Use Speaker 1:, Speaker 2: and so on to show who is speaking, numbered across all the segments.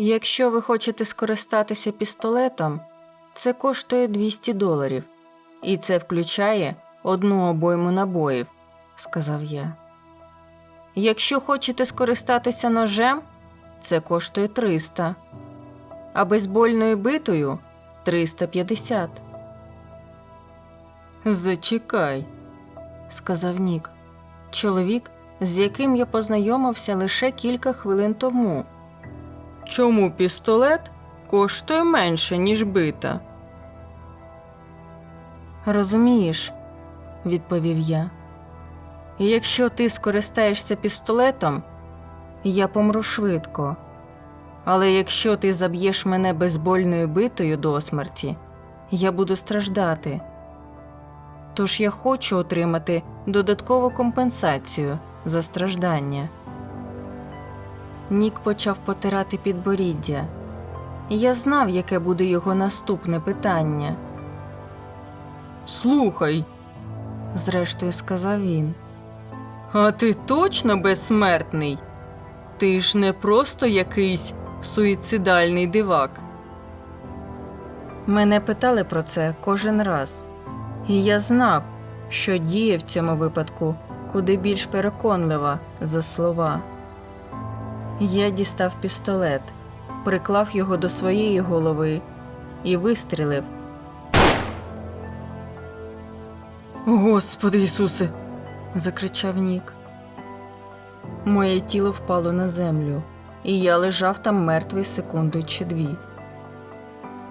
Speaker 1: Якщо ви хочете скористатися пістолетом, це коштує 200 доларів, і це включає одну обойму набоїв, сказав я. Якщо хочете скористатися ножем, це коштує 300, а бейсбольною битою 350. Зачекай, сказав Нік, чоловік, з яким я познайомився лише кілька хвилин тому. Чому пістолет коштує менше, ніж бита? Розумієш, відповів я. Якщо ти скористаєшся пістолетом, я помру швидко. Але якщо ти заб'єш мене безбольною битою до смерті, я буду страждати. Тож я хочу отримати додаткову компенсацію за страждання. Нік почав потирати підборіддя. Я знав, яке буде його наступне питання. Слухай, зрештою сказав він. А ти точно безсмертний? Ти ж не просто якийсь суїцидальний дивак. Мене питали про це кожен раз, і я знав, що діє в цьому випадку куди більш переконлива за слова. Я дістав пістолет, приклав його до своєї голови і вистрілив. Господи Ісусе. закричав Нік. Моє тіло впало на землю, і я лежав там мертвий секунду чи дві.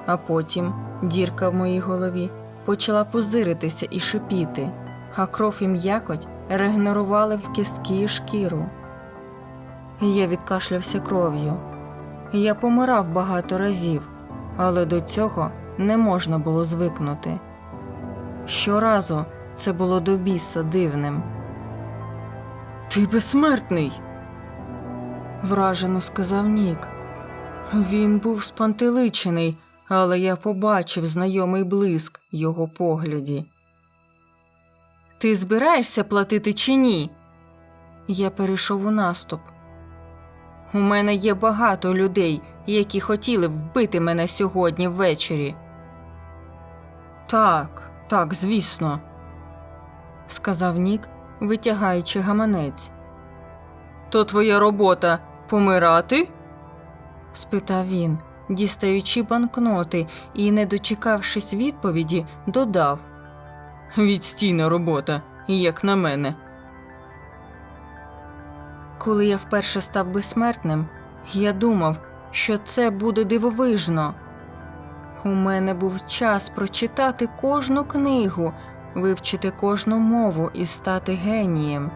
Speaker 1: А потім дірка в моїй голові почала пузиритися і шипіти, а кров і м'якоть регенерували в кістки і шкіру. Я відкашлявся кров'ю. Я помирав багато разів, але до цього не можна було звикнути. Щоразу це було до біса дивним. Ти безсмертний, вражено сказав Нік. Він був спантеличений, але я побачив знайомий блиск його погляді. Ти збираєшся платити чи ні? Я перейшов у наступ. У мене є багато людей, які хотіли б вбити мене сьогодні ввечері. Так, так, звісно, сказав Нік, витягаючи гаманець. То твоя робота помирати? спитав він, дістаючи банкноти і, не дочекавшись відповіді, додав Відстійна робота, як на мене. Коли я вперше став безсмертним, я думав, що це буде дивовижно. У мене був час прочитати кожну книгу, вивчити кожну мову і стати генієм.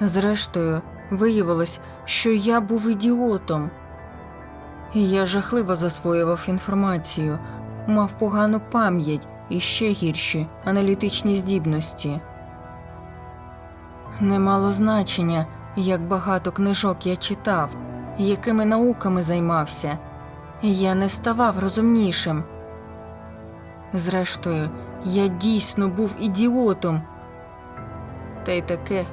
Speaker 1: Зрештою, виявилось, що я був ідіотом. Я жахливо засвоював інформацію, мав погану пам'ять і ще гірші аналітичні здібності. Не мало значення, як багато книжок я читав, якими науками займався. Я не ставав розумнішим. Зрештою, я дійсно був ідіотом. Та й таке.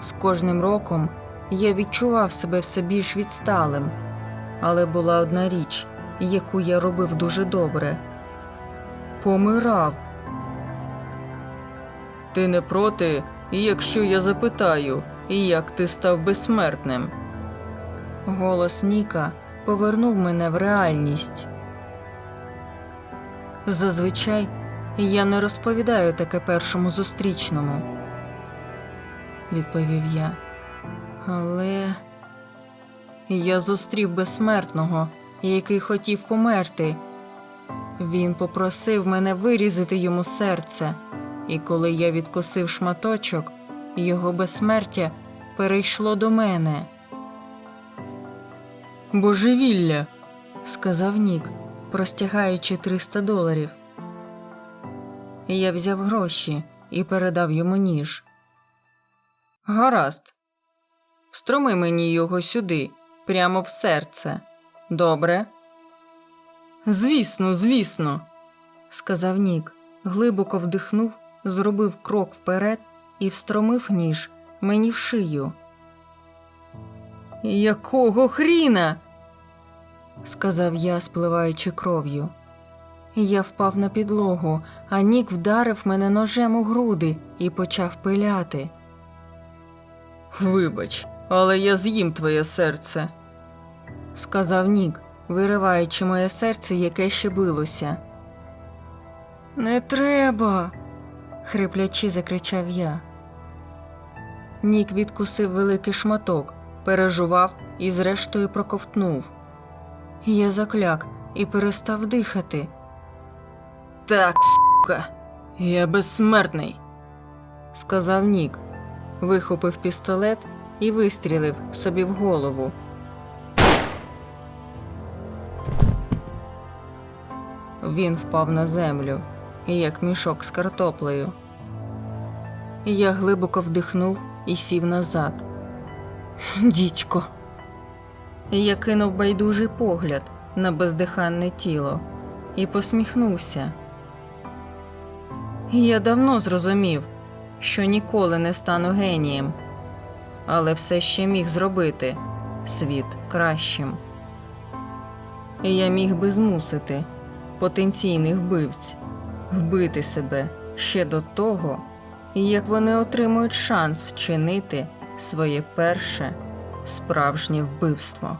Speaker 1: З кожним роком я відчував себе все більш відсталим, але була одна річ, яку я робив дуже добре помирав. Ти не проти, якщо я запитаю, як ти став безсмертним? Голос Ніка повернув мене в реальність. Зазвичай я не розповідаю таке першому зустрічному, відповів я. Але я зустрів безсмертного, який хотів померти. Він попросив мене вирізати йому серце, і коли я відкусив шматочок, його безсмертя перейшло до мене. Божевілля, сказав Нік, простягаючи 300 доларів. Я взяв гроші і передав йому ніж. Гаразд. Встроми мені його сюди, прямо в серце. Добре. Звісно, звісно, сказав Нік, глибоко вдихнув, зробив крок вперед і встромив ніж мені в шию. Якого хріна? сказав я, спливаючи кров'ю. Я впав на підлогу, а Нік вдарив мене ножем у груди і почав пиляти. Вибач, але я з'їм твоє серце, сказав Нік, вириваючи моє серце, яке ще билося. Не треба. Хриплячи закричав я. Нік відкусив великий шматок, пережував і зрештою проковтнув. Я закляк і перестав дихати. Так, сука, я безсмертний, сказав Нік, вихопив пістолет і вистрілив собі в голову. Він впав на землю, як мішок з картоплею. Я глибоко вдихнув і сів назад. Дідько. Я кинув байдужий погляд на бездиханне тіло і посміхнувся. Я давно зрозумів, що ніколи не стану генієм, але все ще міг зробити світ кращим. Я міг би змусити потенційних вбивць вбити себе ще до того, як вони отримують шанс вчинити своє перше справжнє вбивство.